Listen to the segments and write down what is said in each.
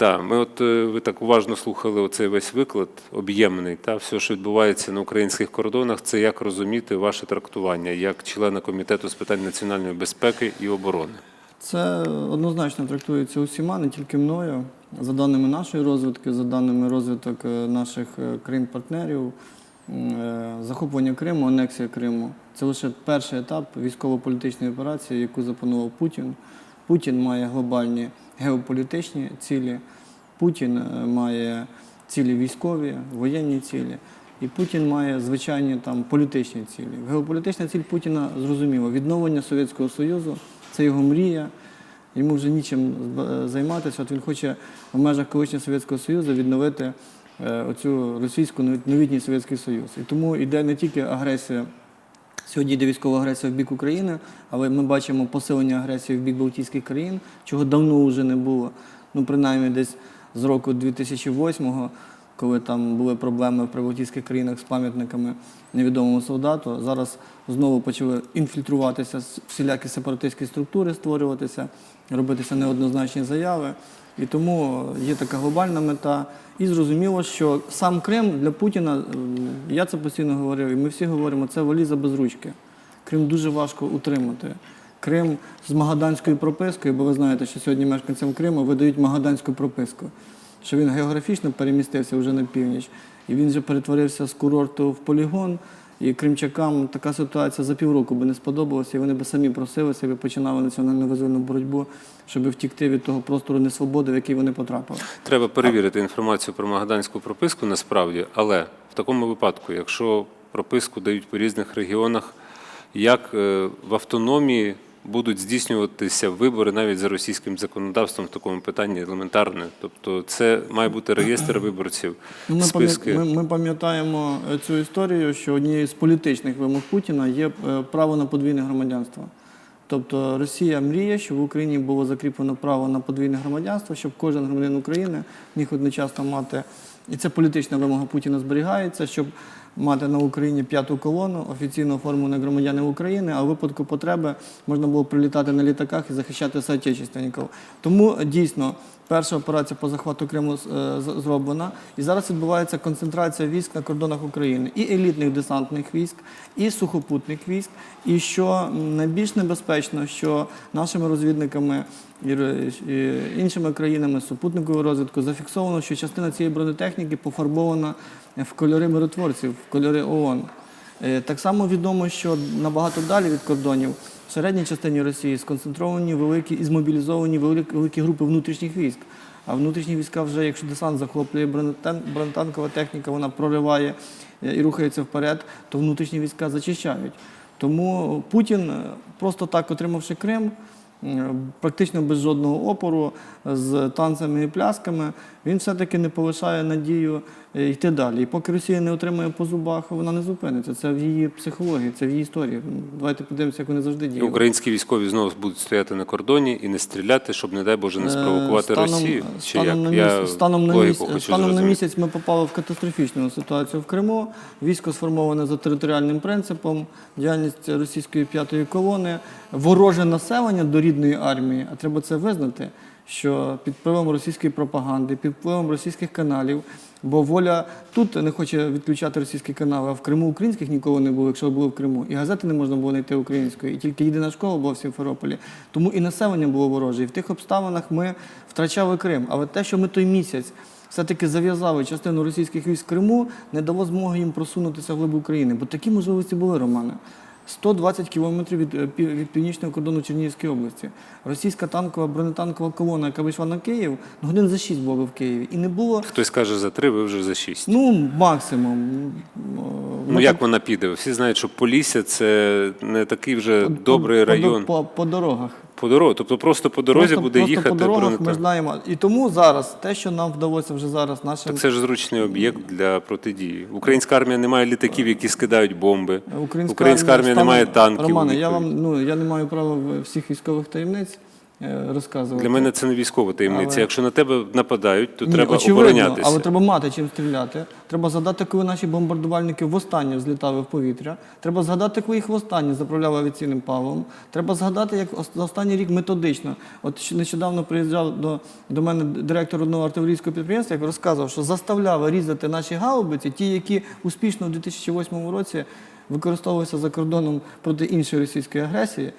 Так, ми от е, ви так уважно слухали оцей весь виклад, об'ємний, та все, що відбувається на українських кордонах, це як розуміти ваше трактування як члена комітету з питань національної безпеки і оборони. Це однозначно трактується усіма, не тільки мною. За даними нашої розвідки, за даними розвиток е, наших е, країн-партнерів, е, захоплення Криму, анексія Криму це лише перший етап військово-політичної операції, яку запланував Путін. Путін має глобальні геополітичні цілі, Путін е, має цілі військові, воєнні цілі. І Путін має звичайні там політичні цілі. Геополітична ціль Путіна зрозуміло. Відновлення Совєтського Союзу це його мрія. Йому вже нічим займатися. От він хоче в межах колишнього Совєтського Союзу відновити е, оцю російську нові- новітній Совєтський Союз. І тому йде не тільки агресія. Сьогодні йде військова агресія в бік України, але ми бачимо посилення агресії в бік Балтійських країн, чого давно вже не було. Ну, принаймні, десь з року 2008-го, коли там були проблеми в прибалтійських країнах з пам'ятниками невідомому солдату. Зараз знову почали інфільтруватися всілякі сепаратистські структури, створюватися, робитися неоднозначні заяви. І тому є така глобальна мета. І зрозуміло, що сам Крим для Путіна, я це постійно говорив, і ми всі говоримо, це валіза без ручки. Крим дуже важко утримати. Крим з магаданською пропискою, бо ви знаєте, що сьогодні мешканцям Криму видають магаданську прописку, що він географічно перемістився вже на північ, і він вже перетворився з курорту в полігон. І кримчакам така ситуація за півроку би не сподобалася, і вони би самі просилися, і починали національну визвольну боротьбу, щоб втікти від того простору несвободи, в який вони потрапили. Треба перевірити інформацію про магаданську прописку насправді, але в такому випадку, якщо прописку дають по різних регіонах, як е, в автономії будуть здійснюватися вибори навіть за російським законодавством в такому питанні елементарне. Тобто це має бути реєстр виборців, Ну, Ми, списки. ми, пам'ятаємо е, цю історію, що однією з політичних вимог Путіна є е, право на подвійне громадянство. Тобто Росія мріє, щоб в Україні було закріплено право на подвійне громадянство, щоб кожен громадянин України міг одночасно мати, і це політична вимога Путіна зберігається, щоб мати на Україні п'яту колону, офіційно оформлених громадянів України, а в випадку потреби можна було прилітати на літаках і захищати соотечественників. Тому дійсно перша операція по захвату Криму е, зроблена, і зараз відбувається концентрація військ на кордонах України і елітних десантних військ, і сухопутних військ. І що найбільш небезпечно, що нашими розвідниками і іншими країнами супутниковою розвідкою зафіксовано, що частина цієї бронетехніки пофарбована в кольори миротворців, в кольори ООН. Е, Так само відомо, що набагато далі від кордонів в середній частині Росії сконцентровані великі і змобілізовані великі, групи внутрішніх військ. А внутрішні війська вже, якщо десант захоплює бронетанкова техніка, вона прориває е, і рухається вперед, то внутрішні війська зачищають. Тому Путін, е, просто так отримавши Крим, практично без жодного опору, з танцями і плясками, він все-таки не полишає надію е, йти далі. І поки Росія не отримає по зубах, вона не зупиниться. Це в її психології, це в її історії. Давайте подивимося, як вони завжди І діяли. Українські військові знову будуть стояти на кордоні і не стріляти, щоб, не дай Боже, не Е, спровокувати Росію. Чи як? станом, на Я місяць, станом, на, місяць, хочу станом на місяць ми попали в катастрофічну ситуацію в Криму. Військо сформоване за територіальним принципом, діяльність російської п'ятої колони, вороже населення до рідної армії, а треба це визнати, що під впливом російської пропаганди, під впливом російських каналів, бо воля тут не хоче відключати російські канали, а в Криму українських ніколи не було, якщо були в Криму. І газети не можна було знайти української, і тільки єдина школа була в Сімферополі. Тому і населення було вороже. І в тих обставинах ми втрачали Крим. Але те, що ми той місяць все-таки зав'язали частину російських військ в Криму, не дало змоги їм просунутися вглиб України. Бо такі можливості були, Романе. 120 кілометрів від, е, від північного кордону Чернігівської області. Російська танкова бронетанкова колона, яка вийшла на Київ, ну, годин за 6 була в Києві. І не було, Хтось каже за три, ви вже за шість. ну, максимум. Ну як вона піде? Всі знають, що Полісся це не такий вже добрий по, район. По, по дорогах. По дорозі, тобто просто по дорозі просто, буде просто їхати по дорогах ми знаємо. І тому зараз те, що нам вдалося вже зараз нашим Так це ж зручний об'єкт для протидії. Українська армія не має літаків, які скидають бомби. Українська, Українська армія не має танків. Романе, я вам ну я не маю права всіх військових таємниць. Е, розказувати. Для мене це не військова таємниця. Але- Якщо на тебе нападають, то Ні, треба очевидно, оборонятися. Але треба мати чим стріляти. Треба згадати, коли наші бомбардувальники востаннє взлітали в повітря. Треба згадати, коли їх востаннє заправляли авіаційним паливом. Треба згадати, як за останній рік методично. От нещодавно приїжджав до, до мене директор одного артилерійського підприємства, як розказував, що заставляв різати наші гаубиці, ті, які успішно в 2008 році використовувалися за кордоном проти іншої російської агресії.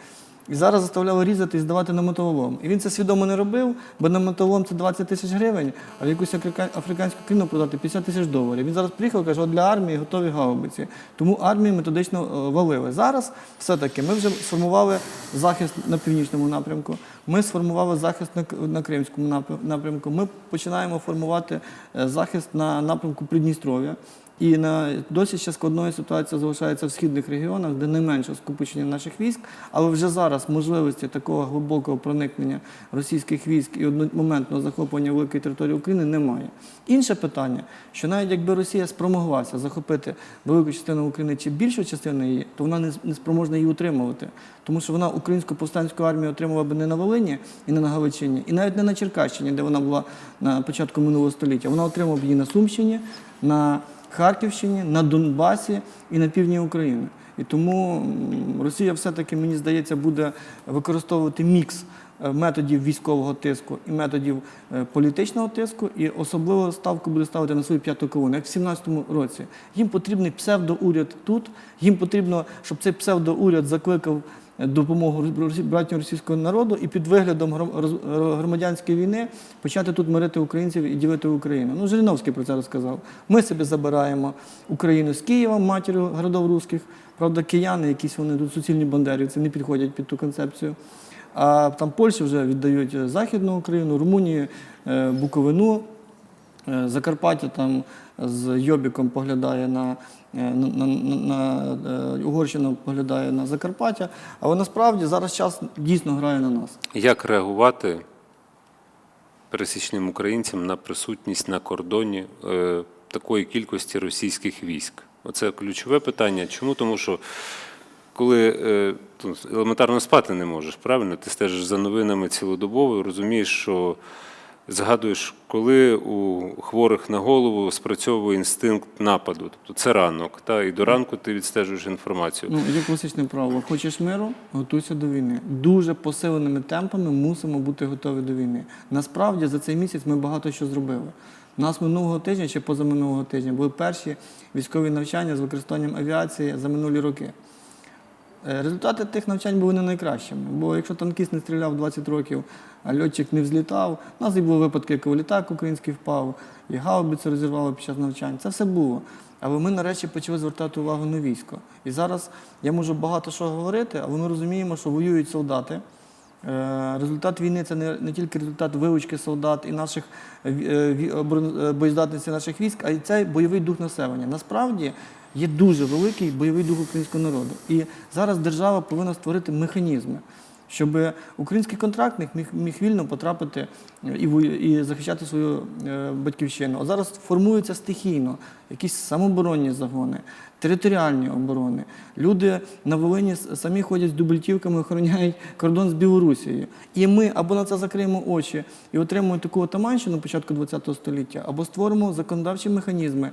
І зараз заставляли різати і здавати на металолом. І він це свідомо не робив, бо на металолом це 20 тисяч гривень, а в якусь африканську країну продати 50 тисяч доларів. Він зараз приїхав і каже, от для армії готові гаубиці. Тому армії методично е, валили. Зараз все-таки ми вже сформували захист на північному напрямку, ми сформували захист на, на Кримському напрямку, ми починаємо формувати е, захист на напрямку Придністров'я. І на досі ще складною ситуація залишається в східних регіонах, де не менше скупчення наших військ, але вже зараз можливості такого глибокого проникнення російських військ і одномоментного захоплення великої території України немає. Інше питання, що навіть якби Росія спромоглася захопити велику частину України чи більшу частину її, то вона не спроможна її утримувати. Тому що вона українську повстанську армію отримала б не на Волині і не на Галичині, і навіть не на Черкащині, де вона була на початку минулого століття. Вона отримала б її на Сумщині, на Харківщині, на Донбасі і на півдні України. І тому Росія все-таки, мені здається, буде використовувати мікс е, методів військового тиску і методів е, політичного тиску, і особливо ставку буде ставити на свою п'яту колону, як в 17-му році. Їм потрібний псевдоуряд тут, їм потрібно, щоб цей псевдоуряд закликав допомогу братнього російського народу і під виглядом громадянської війни почати тут мирити українців і ділити Україну. Ну, Жириновський про це розказав. Ми собі забираємо Україну з Києва, матір'ю городов русських. Правда, кияни, якісь вони тут суцільні бандерівці, не підходять під ту концепцію. А там Польщі вже віддають е, Західну Україну, Румунії, е, Буковину, Е, Закарпаття там з Йобіком поглядає на, на, на, на, на е, поглядає на Закарпаття. Але насправді зараз час дійсно грає на нас. Як реагувати пересічним українцям на присутність на кордоні е, такої кількості російських військ? Оце ключове питання. Чому? Тому що коли е, елементарно спати не можеш, правильно? Ти стежиш за новинами цілодобово розумієш, що згадуєш, коли у хворих на голову спрацьовує інстинкт нападу. Тобто це ранок, та, і до ранку ти відстежуєш інформацію. Ну, є класичне правило. Хочеш миру, готуйся до війни. Дуже посиленими темпами мусимо бути готові до війни. Насправді за цей місяць ми багато що зробили. У нас минулого тижня чи позаминулого тижня були перші військові навчання з використанням авіації за минулі роки. Е, Результати тих навчань були не найкращими, бо якщо танкіст не стріляв 20 років, а льотчик не взлітав, у нас і були випадки, коли літак український впав, і гаубицю розірвало під час навчань. Це все було. Але ми нарешті почали звертати увагу на військо. І зараз я можу багато що говорити, але ми розуміємо, що воюють солдати. Е, Результат війни це не, тільки результат вивучки солдат і наших е, боєздатності наших військ, а й це бойовий дух населення. Насправді є дуже великий бойовий дух українського народу. І зараз держава повинна створити механізми, щоб український контрактник міг, міг вільно потрапити і, і захищати свою е, батьківщину. А зараз формуються стихійно якісь самооборонні загони, територіальні оборони. Люди на Волині самі ходять з дубльтівками, охороняють кордон з Білорусією. І ми або на це закриємо очі і отримуємо таку отаманщину початку ХХ століття, або створимо законодавчі механізми,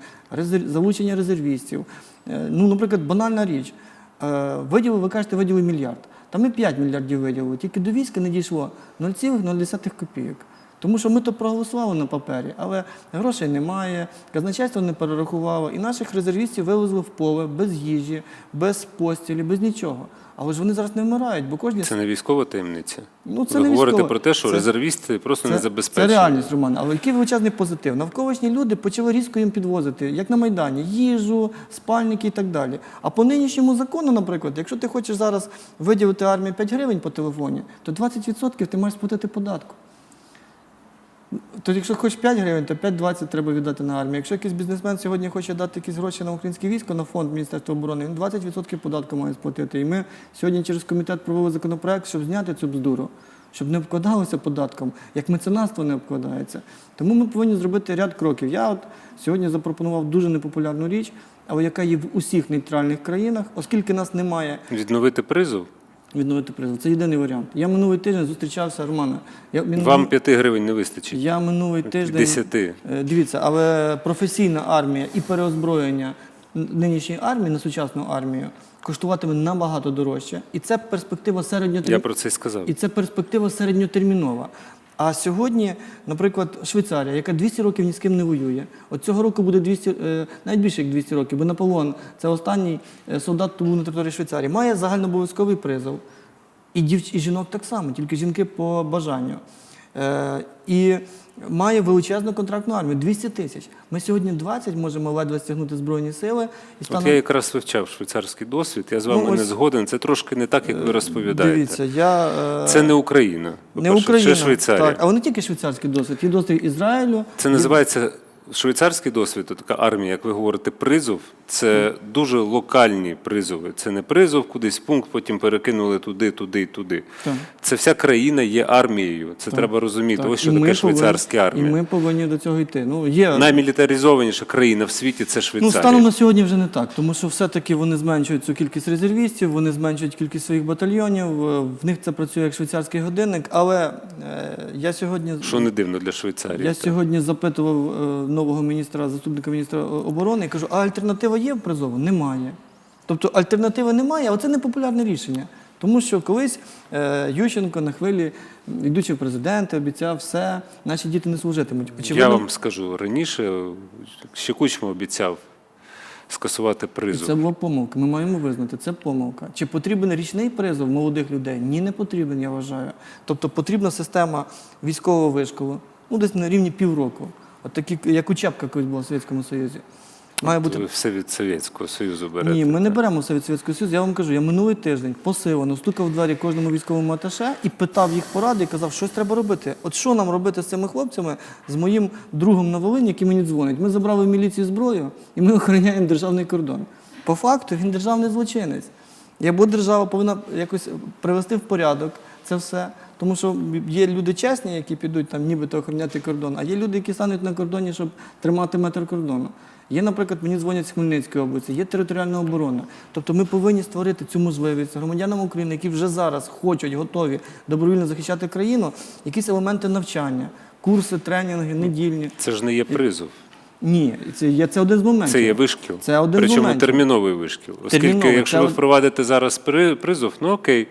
залучення резервістів. Е, Ну, наприклад, банальна річ. Е, Виділили, ви кажете, виділили мільярд. Та ми 5 мільярдів виділили, тільки до війська не дійшло 0,0 копійок. Тому що ми то проголосували на папері, але грошей немає, казначейство не перерахувало, і наших резервістів вивезли в поле без їжі, без постілі, без нічого. Але ж вони зараз не вмирають, бо кожні Це не військова таємниця. Ну, це Ви не говорите військова. про те, що Це- резервісти просто не це реальність, Роман. Але який величезний позитив. Навколишні люди почали різко їм підвозити, як на Майдані, їжу, спальники і так далі. А по нинішньому закону, наприклад, якщо ти хочеш зараз виділити армії 5 гривень по телефоні, то 20% ти маєш сплатити податку. То якщо хочеш 5 гривень, то 5-20 треба віддати на армію. Якщо якийсь бізнесмен сьогодні хоче дати якісь гроші на українське військо, на фонд Міністерства оборони, він 20% податку має сплатити. І ми сьогодні через комітет провели законопроект, щоб зняти цю бздуру, щоб не обкладалося податком, як меценатство не обкладається. Тому ми повинні зробити ряд кроків. Я от сьогодні запропонував дуже непопулярну річ, але яка є в усіх нейтральних країнах, оскільки нас немає Відновити призов? Відновити призов. Це єдиний варіант. Я минулий тиждень зустрічався, Романе. Я, минулий... Вам 5 гривень не вистачить. я минулий тиждень. 10. Е, Дивіться, але професійна армія і переозброєння нинішньої армії на сучасну армію коштуватиме набагато дорожче. І це перспектива Я про це сказав. І це перспектива середньотермінова. А сьогодні, наприклад, Швейцарія, яка 200 років ні з ким не воює, от цього року буде 200, е, навіть більше як 200 років, бо Наполеон це останній е, солдат, був на території Швейцарії, має загальнообов'язковий призов. І, дівч... і жінок так само, тільки жінки по бажанню. Е, і має величезну контрактну армію 200 тисяч. Ми сьогодні 20 можемо ледве стягнути збройні сили. І От я якраз вивчав швейцарський досвід, я з вами Ну, не згоден. Це трошки не так, як ви розповідаєте. Дивіться, я е, Це не Україна. не Україна, Це Швейцарія. Так, але не тільки швейцарський досвід, є досвід Ізраїлю. Це називається швейцарський досвід, така армія, як ви говорите, призов. Це дуже локальні призови. Це не призов кудись пункт, потім перекинули туди, туди, туди. Так. Це вся країна є армією. Це треба розуміти. Так, Ось що і таке швейцарська армія. І ми повинні до цього йти. Ну, є, Наймілітаризованіша країна в світі це ну, станом на сьогодні вже не так, тому що все-таки вони зменшують цю кількість резервістів, вони зменшують кількість своїх батальйонів, е, в них це працює як швейцарський годинник. Але е, я сьогодні Що не дивно для Швейцарії. Я так. сьогодні запитував е, нового міністра, заступника міністра оборони і кажу, а альтернатива є в призову? Немає. Тобто альтернативи немає, але це не популярне рішення. Тому що колись е, Ющенко на хвилі, йдучи в президенти, обіцяв все, наші діти не служитимуть. Я вам скажу раніше, ще Кучма обіцяв скасувати І призов. це була помилка. Ми маємо визнати, це помилка. Чи потрібен річний призов молодих людей? Ні, не потрібен, я вважаю. Тобто потрібна система військового вишколу, ну десь на рівні півроку. От такі, як учебка колись була в Совєтському Союзі. Має бути Ви все від Совєтського Союзу берете. Ні, ми не так? беремо все від Совєтського Союзу. Я вам кажу, я минулий тиждень посилено стукав в двері кожному військовому аташе і питав їх поради і казав, щось треба робити. От що нам робити з цими хлопцями, з моїм другом на Волині, який мені дзвонить. Ми забрали в міліцію зброю і ми охороняємо державний кордон. По факту він державний злочинець. І Або держава повинна якось привести в порядок це все. Тому що є люди чесні, які підуть там нібито охороняти кордон, а є люди, які стануть на кордоні, щоб тримати метр кордону. Є, наприклад, мені дзвонять з Хмельницької області, є територіальна оборона. Тобто ми повинні створити цю можливість громадянам України, які вже зараз хочуть, готові добровільно захищати країну, якісь елементи навчання, курси, тренінги, недільні. Це ж не є призов. Ні, це є це один з моментів. Це є вишкіл. Це один з Причому моментів. терміновий вишкіл. Оскільки, Терміновий, якщо це ви впровадите зараз призов, ну окей,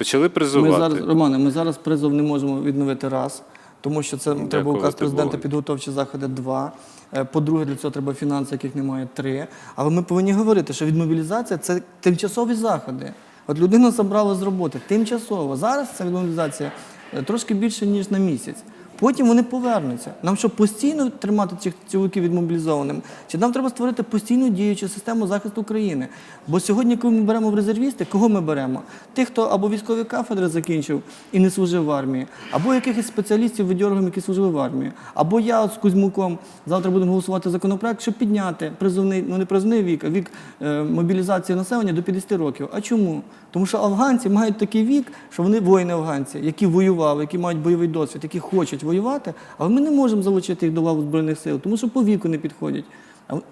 почали Ми зараз, Романе, ми зараз призов не можемо відновити раз, тому що це треба указ президента, Богу. підготовчі заходи два. Е, По-друге, для цього треба фінанси, яких немає три. Але ми повинні говорити, що відмобілізація це тимчасові заходи. От людину забрали з роботи тимчасово. Зараз ця відмобілізація е, трошки більше, ніж на місяць. Потім вони повернуться. Нам що постійно тримати цих чоловіків відмобілізованим? Чи нам треба створити постійну діючу систему захисту країни? Бо сьогодні, коли ми беремо в резервісти, кого ми беремо? Тих, хто або військові кафедри закінчив і не служив в армії, або якихось спеціалістів видьоргом, які служили в армії, або я от з Кузьмуком завтра будемо голосувати законопроект, щоб підняти призовний, ну не призовний вік, а вік е, мобілізації населення до 50 років. А чому? Тому що афганці мають такий вік, що вони воїни афганці, які воювали, які мають бойовий досвід, які хочуть воювати, але ми не можемо залучити їх до лав збройних сил, тому що по віку не підходять.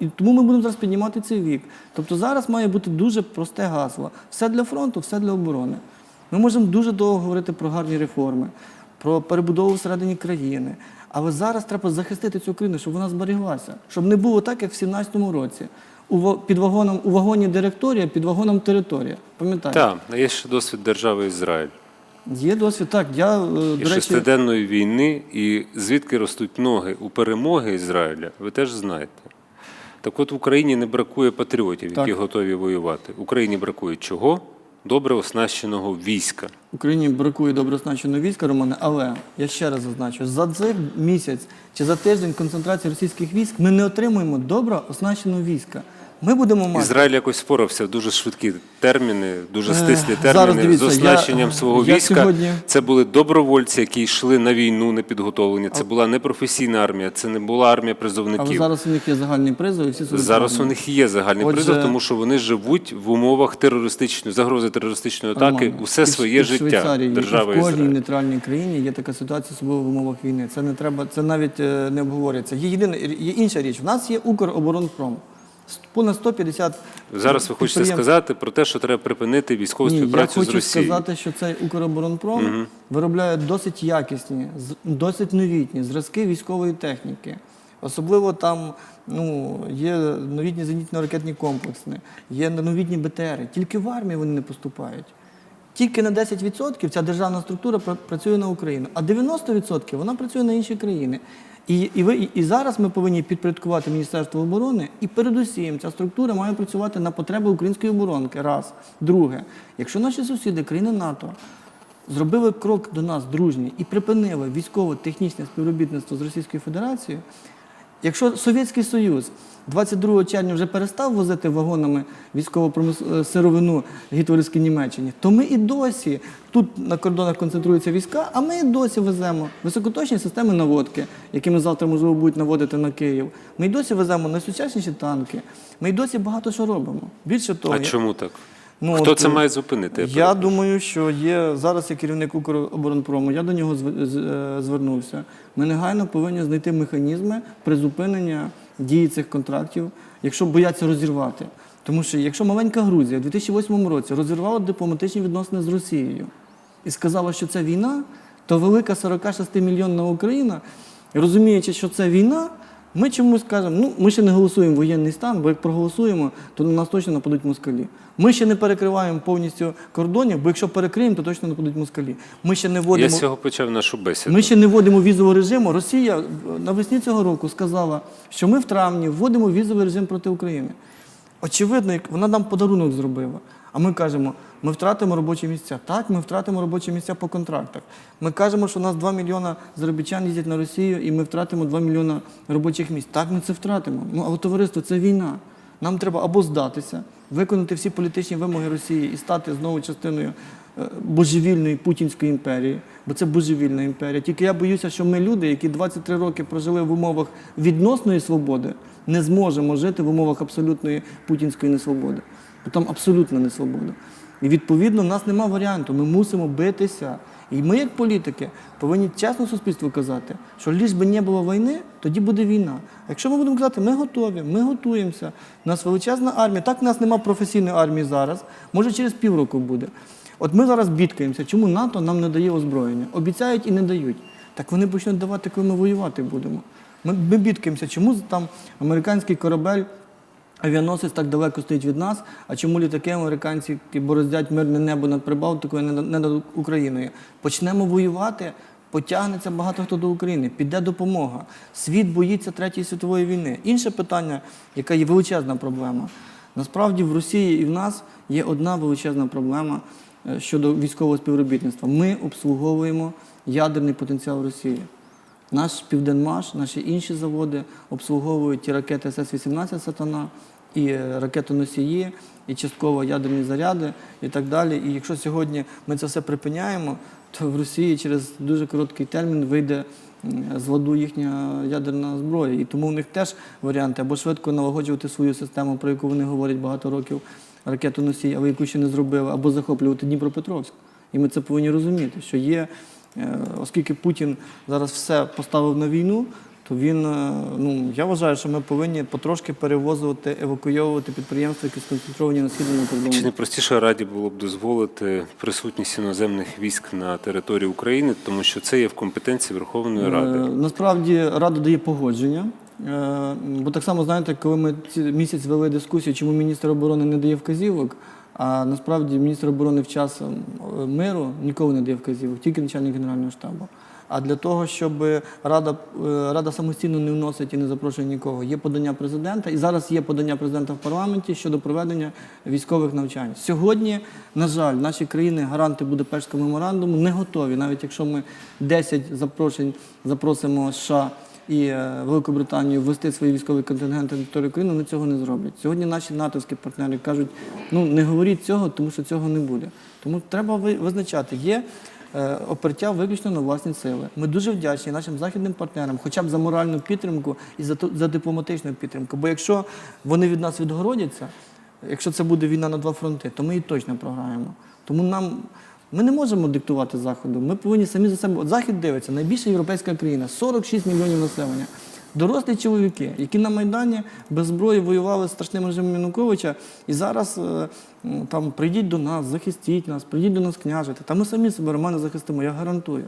І тому ми будемо зараз піднімати цей вік. Тобто зараз має бути дуже просте гасло: все для фронту, все для оборони. Ми можемо дуже довго говорити про гарні реформи, про перебудову всередині країни. Але зараз треба захистити цю країну, щоб вона зберіглася, щоб не було так, як в 17-му році. У під вагоном у вагоні директорія, під вагоном територія. Пам'ятаєте? Так, є ще досвід держави Ізраїль. Є досвід. Так, я е, І до речі, шестиденної війни, і звідки ростуть ноги у перемоги Ізраїля, ви теж знаєте. Так от в Україні не бракує патріотів, які готові воювати. В Україні бракує чого? Добре оснащеного війська. Україні бракує добре оснащеного війська, Романе, але я ще раз зазначу, за цей місяць чи за тиждень концентрації російських військ ми не отримуємо добре оснащеного війська. Ми будемо мати. Ізраїль якось впорався в дуже швидкі терміни, дуже стислі зараз терміни дивіться, з оснащенням я- свого я війська. сьогодні- Це були добровольці, які йшли на війну непідготовлені. Це була не професійна армія, це не була армія Але призовників. зараз у них є загальний призов і всі служать Зараз у них є загальний Отже- призов, тому що вони живуть в умовах терористичної загрози терористичної атаки Романе, усе і своє в життя. Швейцарії, і в кожній Ізраїль. нейтральній країні є така ситуація, особливо в умовах війни. Це не треба, це навіть е, не обговорюється. Є єдина є інша річ. В нас є Укроборонпром. Понад 150 Зараз ви хочете підприємств. сказати про те, що треба припинити військову Ні, співпрацю я з хочу Росією. сказати, що цей Укроборонпром виробляє досить якісні, з- досить новітні зразки військової техніки. Особливо там ну, є новітні зенітно-ракетні комплекси, є новітні БТРи. Тільки в армії вони не поступають. Тільки на 10% ця державна структура пра- працює на Україну, а 90% вона працює на інші країни. І, і, ви, і, зараз ми повинні підпорядкувати Міністерство оборони, і передусім ця структура має працювати на потреби української оборонки. Раз. Друге, якщо наші сусіди, країни НАТО, зробили крок до нас дружній і припинили військово-технічне співробітництво з Російською Федерацією, Якщо Совєтський Союз 22 червня вже перестав возити вагонами військову е, сировину гітлерівській Німеччині, то ми і досі тут на кордонах концентруються війська, а ми і досі веземо високоточні системи наводки, якими завтра можливо будуть наводити на Київ. Ми й досі веземо найсучасніші танки. Ми й досі багато що робимо. Більше того, А чому так? Ну, Хто от, це е, має зупинити? я перепрошую. думаю, що є зараз я керівник Укроборонпрому, я до нього е, звернувся. Ми негайно повинні знайти механізми призупинення дії цих контрактів, якщо бояться розірвати. Тому що якщо маленька Грузія в 2008 році розірвала дипломатичні відносини з Росією і сказала, що це війна, то велика 46-мільйонна Україна, розуміючи, що це війна, ми чомусь кажемо, ну ми ще не голосуємо воєнний стан, бо як проголосуємо, то на нас точно нападуть москалі. Ми ще не перекриваємо повністю кордонів, бо якщо перекриємо, то точно нападуть москалі. Ми ще не Я вводимо. з цього почав нашу бесіду. Ми ще не вводимо візового режиму. Росія навесні цього року сказала, що ми в травні вводимо візовий режим проти України. Очевидно, як вона нам подарунок зробила. А ми кажемо, ми втратимо робочі місця. Так, ми втратимо робочі місця по контрактах. Ми кажемо, що у нас 2 мільйона заробітчан їздять на Росію, і ми втратимо 2 мільйона робочих місць. Так, ми це втратимо. Ну, але товариство, це війна. Нам треба або здатися, виконати всі політичні вимоги Росії і стати знову частиною е, божевільної Путінської імперії, бо це божевільна імперія. Тільки я боюся, що ми люди, які 23 роки прожили в умовах відносної свободи, не зможемо жити в умовах абсолютної путінської несвободи. Бо там абсолютна несвобода. І відповідно в нас нема варіанту. Ми мусимо битися. І ми, як політики, повинні чесно суспільству казати, що ліж би не було війни, тоді буде війна. А якщо ми будемо казати, ми готові, ми готуємося, у нас величезна армія, так в нас немає професійної армії зараз, може через півроку буде. От ми зараз бідкаємося, чому НАТО нам не дає озброєння. Обіцяють і не дають. Так вони почнуть давати, коли ми воювати будемо. Ми, ми бідкаємося, чому там американський корабель Авіаносець так далеко стоїть від нас, а чому літаки американці бороздять мирне небо над Прибалтикою, не над- не над Україною? Почнемо воювати, потягнеться багато хто до України, піде допомога. Світ боїться Третьої світової війни. Інше питання, яка є величезна проблема. Насправді в Росії і в нас є одна величезна проблема е, щодо військового співробітництва. Ми обслуговуємо ядерний потенціал Росії. Наш Південмаш, наші інші заводи обслуговують ті ракети СС-18 Сатана, і ракетоносії, і частково ядерні заряди і так далі. І якщо сьогодні ми це все припиняємо, то в Росії через дуже короткий термін вийде з ладу їхня ядерна зброя. І тому в них теж варіанти або швидко налагоджувати свою систему, про яку вони говорять багато років, ракетоносій, але яку ще не зробили, або захоплювати Дніпропетровськ. І ми це повинні розуміти, що є, оскільки Путін зараз все поставив на війну, то він, е, ну я вважаю, що ми повинні потрошки перевозувати, евакуйовувати підприємства, які сконцентровані на східному Чи не простіше раді було б дозволити присутність іноземних військ на території України, тому що це є в компетенції Верховної Ради? Е, Насправді Рада дає погодження. Е, Бо так само, знаєте, коли ми місяць вели дискусію, чому міністр оборони не дає вказівок, а насправді міністр оборони в час е, миру ніколи не дає вказівок, тільки начальник Генерального штабу. А для того, щоб Рада, е, Рада самостійно не вносить і не запрошує нікого, є подання президента, і зараз є подання президента в парламенті щодо проведення військових навчань. Сьогодні, на жаль, наші країни, гаранти Будапештського меморандуму, не готові, навіть якщо ми 10 запрошень запросимо США і е, Велику Британію ввести свої військові контингенти на територію України, вони цього не зроблять. Сьогодні наші натовські партнери кажуть, ну не говоріть цього, тому що цього не буде. Тому треба ви- визначати. Є е, опертя виключно на власні сили. Ми дуже вдячні нашим західним партнерам, хоча б за моральну підтримку і за, за дипломатичну підтримку. Бо якщо вони від нас відгородяться, якщо це буде війна на два фронти, то ми її точно програємо. Тому нам ми не можемо диктувати Заходу. Ми повинні самі за себе. От Захід дивиться, найбільша європейська країна, 46 мільйонів населення. Дорослі чоловіки, які на Майдані без зброї воювали з страшним режимом Януковича, і зараз е, там прийдіть до нас, захистіть нас, прийдіть до нас княжити. Та ми самі себе Романе захистимо, я гарантую.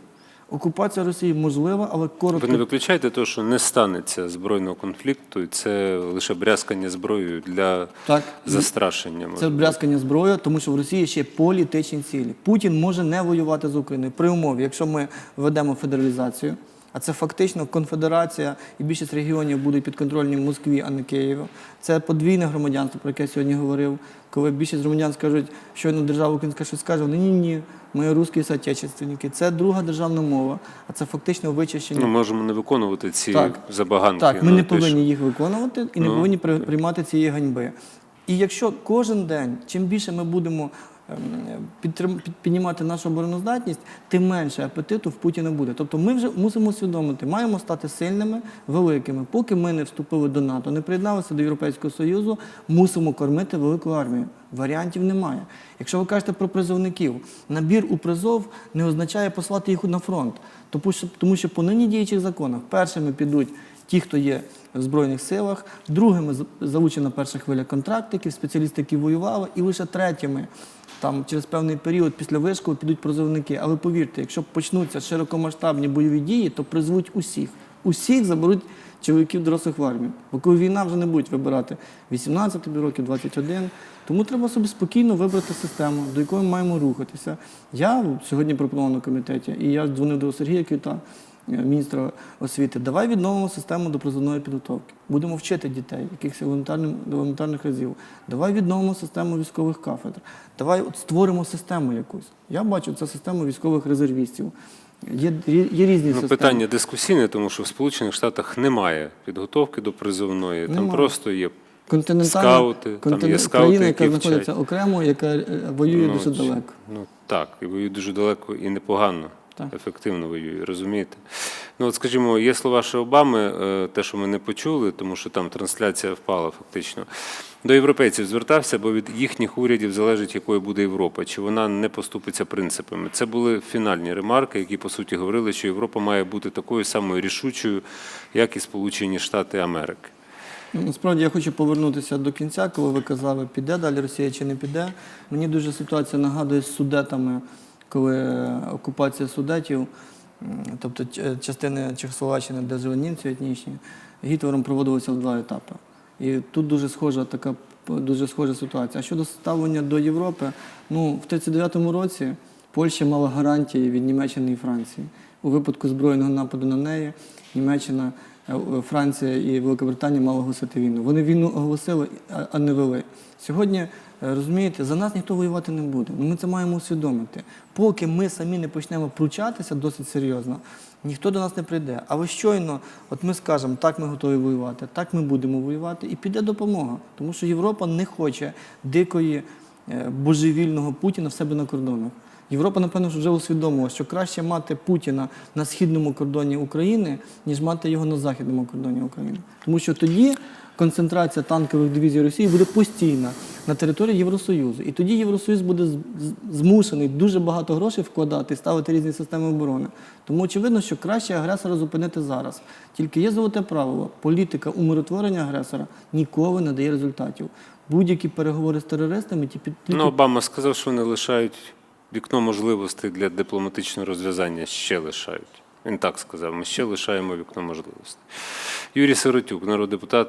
Окупація Росії можлива, але коротко. Ви не виключаєте те, що не станеться збройного конфлікту, і це лише брязкання зброєю для Так. застрашення. Це можливо. брязкання зброєю, тому що в Росії ще політичні цілі. Путін може не воювати з Україною при умові, якщо ми ведемо федералізацію, а це фактично конфедерація і більшість регіонів будуть підконтрольні Москві, а не Києву. Це подвійне громадянство, про яке я сьогодні говорив. Коли більшість громадян скажуть, що на держава українська щось скаже, вони ні, ні, ми русські соотечественники. Це друга державна мова, а це фактично вичищення. Ну, можемо не виконувати ці Так. забаганки. Так, ми ну, не повинні їх виконувати і не Ну, повинні при- приймати цієї ганьби. І якщо кожен день, чим більше ми будемо ем, піднімати нашу обороноздатність, тим менше апетиту в Путіна буде. Тобто ми вже мусимо усвідомити, маємо стати сильними, великими. Поки ми не вступили до НАТО, не приєдналися до Європейського Союзу, мусимо кормити велику армію. Варіантів немає. Якщо ви кажете про призовників, набір у призов не означає послати їх на фронт. Тому що, по нині діючих законах першими підуть ті, хто є в Збройних силах, другими залучена перша хвиля контрактиків, спеціалісти, які воювали, і лише третіми, там через певний період після вишколу підуть призовники. Але повірте, якщо почнуться широкомасштабні бойові дії, то призвуть усіх. Усіх заберуть чоловіків дорослих в армію. Бо коли війна вже не будуть вибирати 18 тобі років, 21. Тому треба собі спокійно вибрати систему, до якої ми маємо рухатися. Я сьогодні пропонував на комітеті, і я дзвонив до Сергія Кюта, міністра освіти. Давай відновимо систему допризовної підготовки. Будемо вчити дітей, якихось елементарних, разів. Давай відновимо систему військових кафедр. Давай от створимо систему якусь. Я бачу це систему військових резервістів. Є, є, різні Ну, питання дискусійне, тому що в Сполучених Штатах немає підготовки до призовної. Там просто є скаути, там є скаути, країна, які яка знаходиться окремо, яка е, воює Ну, дуже далеко. Ну так, і воює дуже далеко і непогано. Так. Ефективно воює, розумієте? Ну, от скажімо, є слова ще Обами, е, те, що ми не почули, тому що там трансляція впала фактично. До європейців звертався, бо від їхніх урядів залежить, якою буде Європа, чи вона не поступиться принципами. Це були фінальні ремарки, які по суті говорили, що Європа має бути такою самою рішучою, як і Сполучені Штати Америки. Ну, Насправді я хочу повернутися до кінця, коли ви казали, піде далі Росія чи не піде. Мені дуже ситуація нагадує з судетами, коли е, окупація судетів, тобто частини Чехословаччини, де жили німці етнічні, Гітлером проводилося в два етапи. І тут дуже схожа така дуже схожа ситуація. А щодо ставлення до Європи, ну в 39-му році Польща мала гарантії від Німеччини і Франції. У випадку збройного нападу на неї Німеччина, е, е, Франція і Великобританія мали оголосити війну. Вони війну оголосили, а- не вели. Сьогодні, е, розумієте, за нас ніхто воювати не буде. Ну, Ми це маємо усвідомити. Поки ми самі не почнемо пручатися досить серйозно, ніхто до нас не прийде. А ви щойно, от ми скажемо, так ми готові воювати, так ми будемо воювати, і піде допомога. Тому що Європа не хоче дикої е, божевільного Путіна в себе на кордонах. Європа, напевно, вже усвідомила, що краще мати Путіна на східному кордоні України, ніж мати його на західному кордоні України. Тому що тоді концентрація танкових дивізій Росії буде постійна на території Євросоюзу. І тоді Євросоюз буде змушений дуже багато грошей вкладати і ставити різні системи оборони. Тому очевидно, що краще агресора зупинити зараз. Тільки є золоте правило: політика умиротворення агресора ніколи не дає результатів. Будь-які переговори з терористами ті під Ну, Обама сказав, що вони лишають вікно можливостей для дипломатичного розв'язання, ще лишають. Він так сказав, ми ще лишаємо вікно можливостей. Юрій Сиротюк, народний депутат.